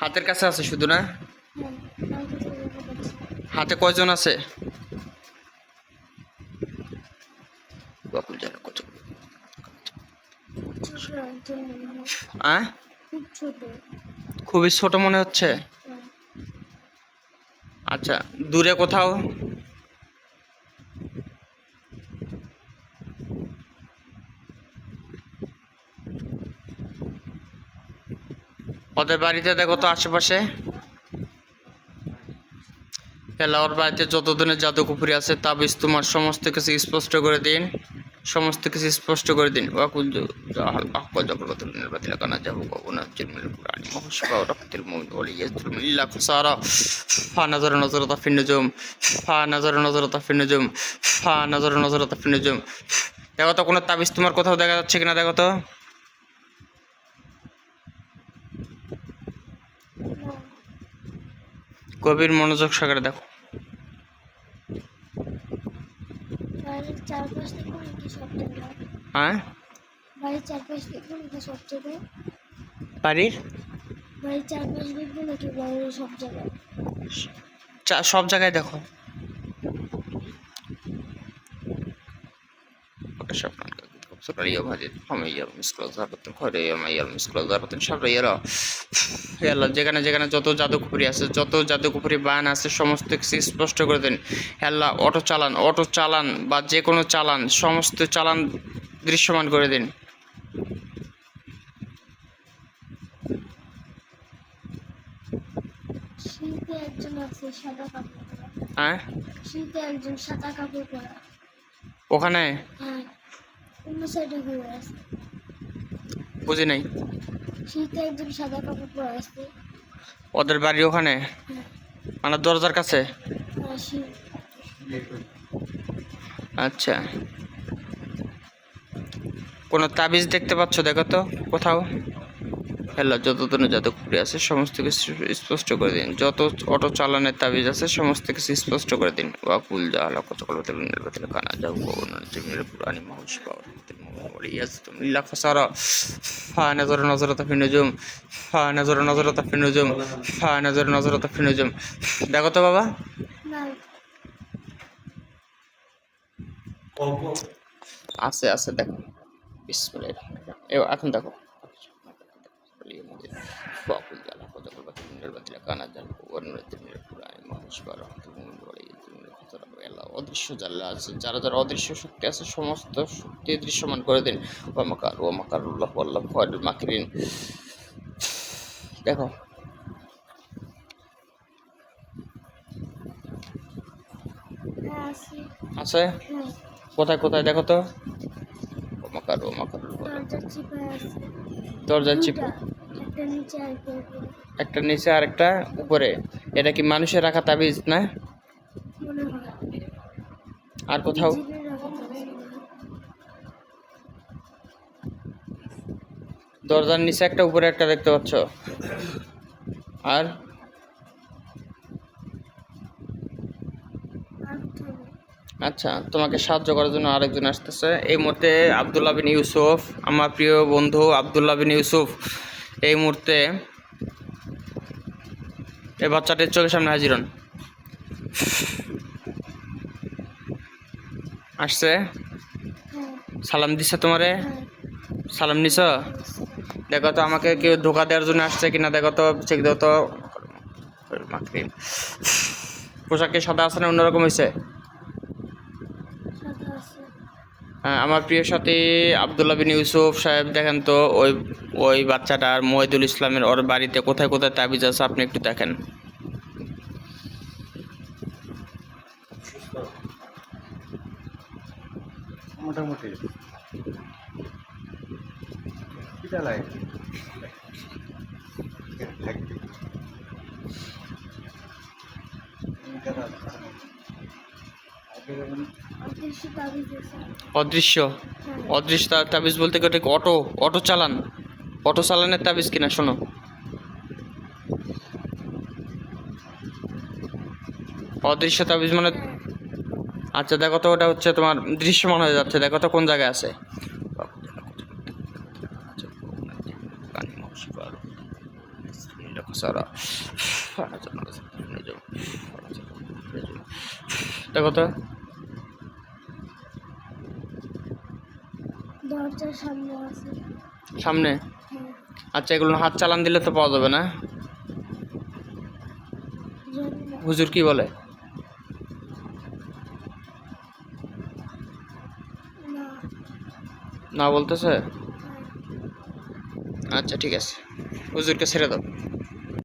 হাতের কাছে আছে শুধু, না? হাতে কয়জন আছে? খুবই ছোট মনে হচ্ছে? আচ্ছা দূরে কোথাও? ওদের বাড়িতে দেখো তো আশেপাশে। তাহলে বাড়িতে যত দিনের জাদুকুপুরি আছে, তাবিজ তোমার সমস্ত কিছু স্পষ্ট করে দিন। সমস্ত কিছু স্পষ্ট করে দিন। ফা ফা দেখো তো কোনো তাবিজ তোমার কোথাও দেখা যাচ্ছে কিনা, দেখো তো। গভীর মনোযোগ সহকারে দেখো। হ্যাঁ? বাড়ির সব জায়গায়? দেখো। سر يوم هذه هم يوم مسكول ضربة خير يوم يوم مسكول ضربة شر يرى আল্লাহ যেখানে যেখানে যত জাদুকুপুরি আছে যত জাদুকুপুরি বান আছে সমস্ত কিছু স্পষ্ট করে দেন আল্লাহ অটো চালান অটো চালান বা যে কোনো চালান সমস্ত চালান দৃশ্যমান করে দিন শীতে একজন আছে সাদা কাপড় পরা হ্যাঁ শীতে একজন সাদা কাপড় পরা ওখানে হ্যাঁ বুঝি নাই। শীতে একজন সাদা কাপড় পরা ওদের বাড়ি ওখানে? হ্যাঁ। মানে দরজার কাছে? আচ্ছা। কোনো তাবিজ দেখতে পাচ্ছ দেখো তো কোথাও? হ্যালো যত ধরনের যত কুড়ি আছে সমস্ত কিছু স্পষ্ট করে দিন। যত অটো চালানের তাবিজ আছে সমস্ত কিছু স্পষ্ট করে দিন। ওয়াকুল জাহালা কত কলবাতিল নির্বাতিল কানা যাও গগন জিমির পুরানি মহুশ পাওয়ার। ইয়াস তুমি লাফাসারা ফা নজর নজরতা ফি নুজুম। ফা নজর নজরতা ফি নুজুম। ফা নজর নজরতা ফি নুজুম। দেখো তো বাবা। আছে আছে দেখো। এবার এখন দেখো। বাকুল জালা কত করবা তুমি নির্বাচিত কানা জাল ওয়ানুরাতিল পুরানি মহেশ বা রহমাতুল মুমিন ওয়া ইয়াতুল খতরা আল্লাহ অদৃশ্য জাল্লা আছে যারা যারা অদৃশ্য শক্তি আছে সমস্ত শক্তি দৃশ্যমান করে দিন। ওয়া মাকার ওয়া মাকারুল্লাহ আল্লাহ ফাদুল মাকিরিন দেখো। হ্যাঁ আছে? কোথায় কোথায় দেখো তো। ওয়া মাকার ওয়া মাকারুল্লাহ দরজার চিপ একটা নিচে আর একটা উপরে। এটা কি মানুষের রাখা তাবিজ না? আর কোথাও। দরজার নিচে একটা উপরে একটা দেখতে পাচ্ছ? আর। আচ্ছা তোমাকে সাহায্য করার জন্য আরেকজন আসতেছে। এই মুহূর্তে আবদুল্লাহ বিন ইউসুফ আমার প্রিয় বন্ধু আবদুল্লাহ বিন ইউসুফ এই মুহূর্তে এই বাচ্চাটির চোখের সামনে হাজির হন। আসছে? সালাম দিছে তোমারে? সালাম নিছ? দেখো তো আমাকে কেউ ধোকা দেওয়ার জন্য আসছে কিনা, দেখো তো চেক দাও তো। পোশাকে সাদা আছে না অন্যরকম হয়েছে সাদা আছে হ্যাঁ আমার প্রিয় সাথী আবদুল্লাহ বিন ইউসুফ সাহেব, দেখেন তো, ওই ওই বাচ্চাটার মহিদুল ইসলামের ওর বাড়িতে কোথায় কোথায় তাবিজ আছে, আপনি একটু দেখেন। মোটামুটি। অদৃশ্য অদৃশ্য? হ্যাঁ। তাবিজ বলতে গেলে অটো? অটো চালান? অটো চালানের তাবিজ কিনা শোনো। অদৃশ্য তাবিজ মানে আচ্ছা দেখো তো ওটা হচ্ছে তোমার দৃশ্যমান হয়ে যাচ্ছে। দেখো তো কোন জায়গায় আছে। দেখো তো। দরজার সামনে আছে। সামনে? হ্যাঁ। আচ্ছা এগুলো হাত চালান দিলে তো পাওয়া যাবে না? হুজুর কি বলে? না বলতেছে? হ্যাঁ। আচ্ছা ঠিক আছে। হুজুরকে ছেড়ে দাও।